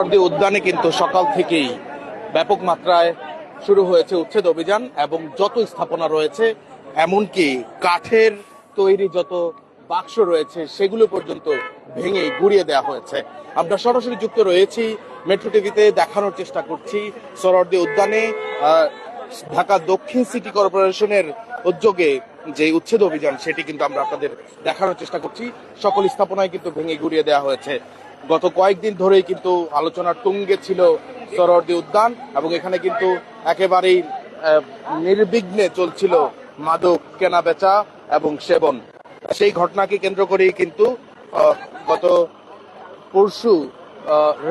সরদি উদ্যানে কিন্তু সকাল থেকেই ব্যাপক মাত্রায় শুরু হয়েছে উচ্ছেদ অভিযান এবং যত স্থাপনা রয়েছে, এমনকি কাঠের তৈরি যত বাক্স রয়েছে, সেগুলো পর্যন্ত ভেঙে গুড়িয়ে দেওয়া হয়েছে। আমরা সরাসরি যুক্ত রয়েছি, মেট্রো টিভিতে দেখানোর চেষ্টা করছি সরদি উদ্যানে ঢাকা দক্ষিণ সিটি কর্পোরেশনের উদ্যোগে যে উচ্ছেদ অভিযান, সেটি কিন্তু আমরা আপনাদের দেখানোর চেষ্টা করছি। সকল স্থাপনায় কিন্তু ভেঙে গুড়িয়ে দেওয়া হয়েছে। গত কয়েকদিন ধরেই কিন্তু আলোচনার তুঙ্গে ছিল সরোয়ার্দী উদ্যান এবং এখানে কিন্তু একেবারেই নির্বিঘ্নে চলছিল মাদক কেনা বেচা এবং সেবন। সেই ঘটনাকে কেন্দ্র করেই কিন্তু গত পরশু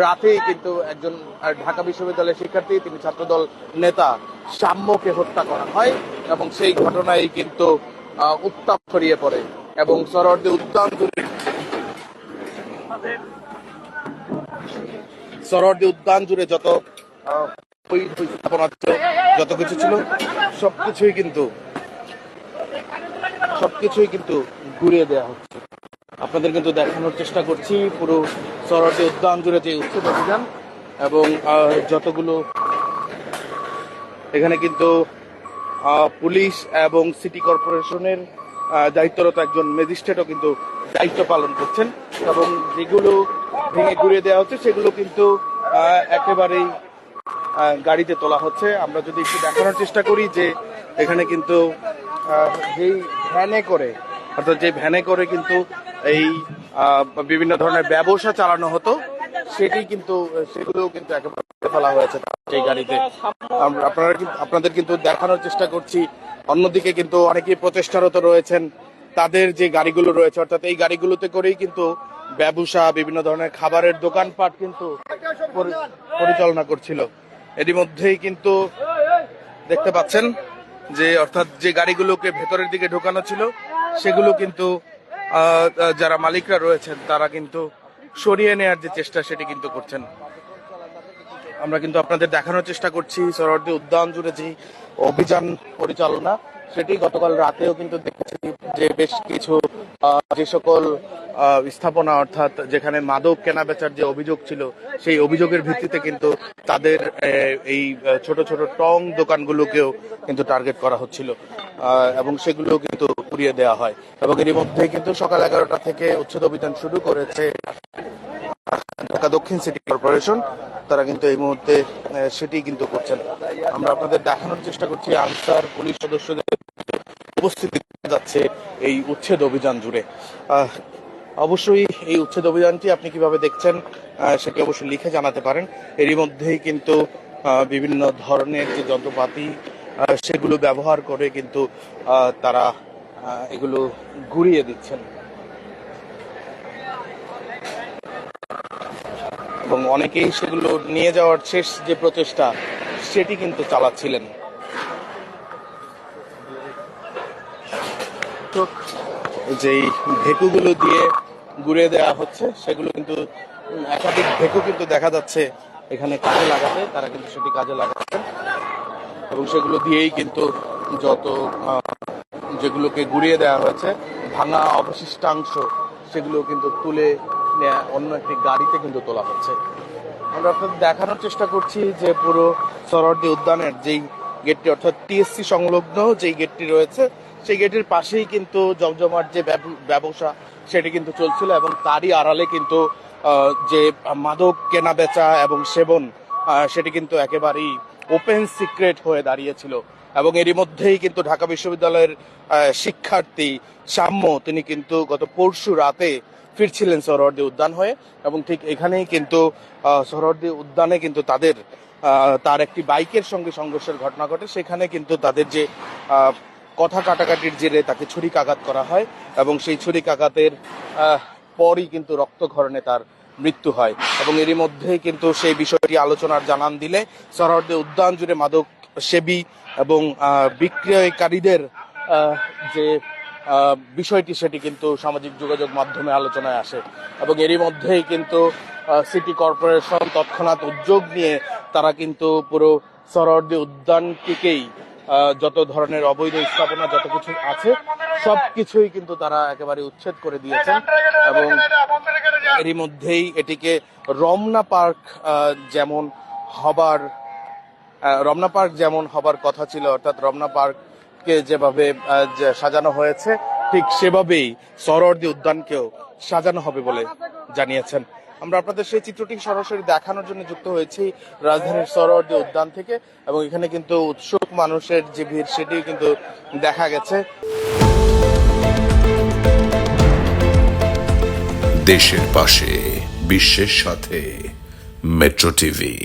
রাতেই কিন্তু একজন ঢাকা বিশ্ববিদ্যালয়ের শিক্ষার্থী, তিনি ছাত্রদল নেতা সাম্যকে হত্যা করা হয় এবং সেই ঘটনায় কিন্তু উত্তাপ ছড়িয়ে পড়ে এবং সরোয়ার্দী উদ্যান সরোয়ার্দী উদ্যান জুড়ে যত যত কিছু ছিল, সবকিছুই কিন্তু সবকিছুই কিন্তু ঘুরিয়ে দেওয়া হচ্ছে। আপনাদের কিন্তু দেখানোর চেষ্টা করছি পুরো সরোয়ার্দী উদ্যান জুড়ে যে উচ্ছেদ অভিযান এবং যতগুলো এখানে কিন্তু পুলিশ এবং সিটি কর্পোরেশনের দায়িত্বরত একজন ম্যাজিস্ট্রেটও কিন্তু দায়িত্ব পালন করছেন এবং যেগুলো ভেঙে ঘুরিয়ে দেওয়া হচ্ছে, সেগুলো কিন্তু একেবারেই গাড়িতে তোলা হচ্ছে। আমরা যদি একটু দেখানোর চেষ্টা করি যে এখানে কিন্তু যেই ভ্যানে করে, অর্থাৎ যে ভ্যানে করে কিন্তু এই বিভিন্ন ধরনের ব্যবসা চালানো হতো, সেটি কিন্তু সেগুলো কিন্তু একেবারে ফেলা হয়েছে সেই গাড়িতে। আপনারা আপনাদের কিন্তু দেখানোর চেষ্টা করছি অন্যদিকে কিন্তু অনেকেই প্রচেষ্টারত রয়েছেন তাদের যে গাড়িগুলো রয়েছে, অর্থাৎ এই গাড়িগুলোতে করেই কিন্তু ব্যবসা, বিভিন্ন ধরনের খাবারের দোকানপাট কিন্তু পরিচালনা করছিল। এরই মধ্যেই কিন্তু দেখতে পাচ্ছেন যে, অর্থাৎ যে গাড়িগুলোকে ভেতরের দিকে ঢোকানো ছিল, সেগুলো কিন্তু যারা মালিকরা রয়েছেন, তারা কিন্তু সরিয়ে নেওয়ার যে চেষ্টা, সেটি কিন্তু করছেন। আমরা কিন্তু আপনাদের দেখানোর চেষ্টা করছি। সরোয়ার্দী উদ্যান জুড়ে যে অভিযান পরিচালনা, সেটি গতকাল রাতেও কিন্তু দেখেছি যে বেশ কিছু যে সকল স্থাপনা অর্থাৎ যেখানে মাদক কেনা বেচার যে অভিযোগ ছিল, সেই অভিযোগের ভিত্তিতে কিন্তু তাদের এই ছোট ছোট টং দোকানগুলোকেও কিন্তু টার্গেট করা হচ্ছিল এবং সেগুলো কিন্তু পুড়িয়ে দেওয়া হয়। এবং এরই মধ্যে কিন্তু সকাল এগারোটা থেকে উচ্ছেদ অভিযান শুরু করেছে ঢাকা দক্ষিণ সিটি কর্পোরেশন। তারা কিন্তু এই মুহূর্তে সেটি কিন্তু করছেন। আমরা আপনাদের দেখানোর চেষ্টা করছি, আনসার পুলিশ সদস্যদের উপস্থিতি যাচ্ছে এই উচ্ছেদ অভিযান জুড়ে। অবশ্যই এই উচ্ছেদ অভিযানটি আপনি কীভাবে দেখছেন সেটি অবশ্যই লিখে জানাতে পারেন। এরই মধ্যেই কিন্তু বিভিন্ন ধরনের যে যন্ত্রপাতি সেগুলো ব্যবহার করে কিন্তু তারা এগুলো ঘুরিয়ে দিচ্ছেন। এবং অনেকেই সেগুলো নিয়ে যাওয়ার শেষ যে প্রচেষ্টা, সেটি কিন্তু চালাচ্ছিলেন। যেই ভেকুগুলো দিয়ে ঘুরে দেওয়া হচ্ছে, সেগুলো কিন্তু, একাধিক ভেকু কিন্তু দেখা যাচ্ছে এখানে কাজে লাগাতে, তারা কিন্তু সেটি কাজে লাগাচ্ছেন। এবং সেগুলো দিয়েই কিন্তু যত যেগুলোকে গুড়িয়ে দেওয়া হয়েছে, ভাঙা অবশিষ্টাংশ, সেগুলো কিন্তু তুলে অন্য একটি গাড়িতে কিন্তু তোলা হচ্ছে। আমরা আপনাদের দেখানোর চেষ্টা করছি যে পুরো সরোয়ার্দী উদ্যানের যেই গেটটি, অর্থাৎ টিএসসি সংলগ্ন যেই গেটটি রয়েছে, সেই গেটের পাশেই কিন্তু জমজমাট যে ব্যব- ব্যবসা, সেটি কিন্তু চলছিল এবং তারই আড়ালে কিন্তু যে মাদক কেনা বেচা এবং সেবন সেটি কিন্তু একেবারেই ওপেন সিক্রেট হয়ে দাঁড়িয়েছিল। এবং এরই মধ্যেই কিন্তু ঢাকা বিশ্ববিদ্যালয়ের শিক্ষার্থী সাম্য, তিনি কিন্তু গত পরশু রাতে ফিরছিলেন সরোয়ার্দী উদ্যান হয়ে এবং ঠিক এখানেই কিন্তু আহ, সরোয়ার্দী উদ্যানে কিন্তু তাদের তার একটি বাইকের সঙ্গে সংঘর্ষের ঘটনা ঘটে। সেখানে কিন্তু তাদের যে কথা কাটাকাটির জেরে তাকে ছুরিকাঘাত করা হয় এবং সেই ছুরিকাঘাতের পরই কিন্তু রক্তক্ষরণে তার মৃত্যু হয় এবং এরই মধ্যেই কিন্তু সেই বিষয়টি আলোচনার জানান দিলে সরহদ্দে উদ্যান জুড়ে মাদক সেবী এবং বিক্রয়কারীদের যে বিষয়টি সেটি কিন্তু সামাজিক যোগাযোগ মাধ্যমে আলোচনায় আসে এবং এরই মধ্যেই কিন্তু সিটি কর্পোরেশন তৎক্ষণাৎ উদ্যোগ নিয়ে তারা কিন্তু পুরো সরহদ্দি উদ্যানটিকেই যত ধরনের অবৈধ স্থাপনা যত কিছু আছে সব কিছুই কিন্তু তারা একেবারে উচ্ছেদ করে দিয়েছেন এবং এরই মধ্যেই এটিকে রমনা পার্ক যেমন হবার রমনা পার্ক যেমন হবার কথা ছিল, অর্থাৎ রমনা পার্ককে যেভাবে সাজানো হয়েছে, ঠিক সেভাবেই সরোয়ার্দী উদ্যানকেও সাজানো হবে বলে জানিয়েছেন। আমরা আপনাদের সেই চিত্রটি সরাসরি দেখানোর জন্য যুক্ত হয়েছি রাজধানীর সরোয়ার্দী উদ্যান থেকে, এবং এখানে কিন্তু উৎসুক মানুষের যে ভিড়, সেটিও কিন্তু দেখা গেছে। দেশের পাশে, বিশ্বের সাথে, মেট্রো টিভি।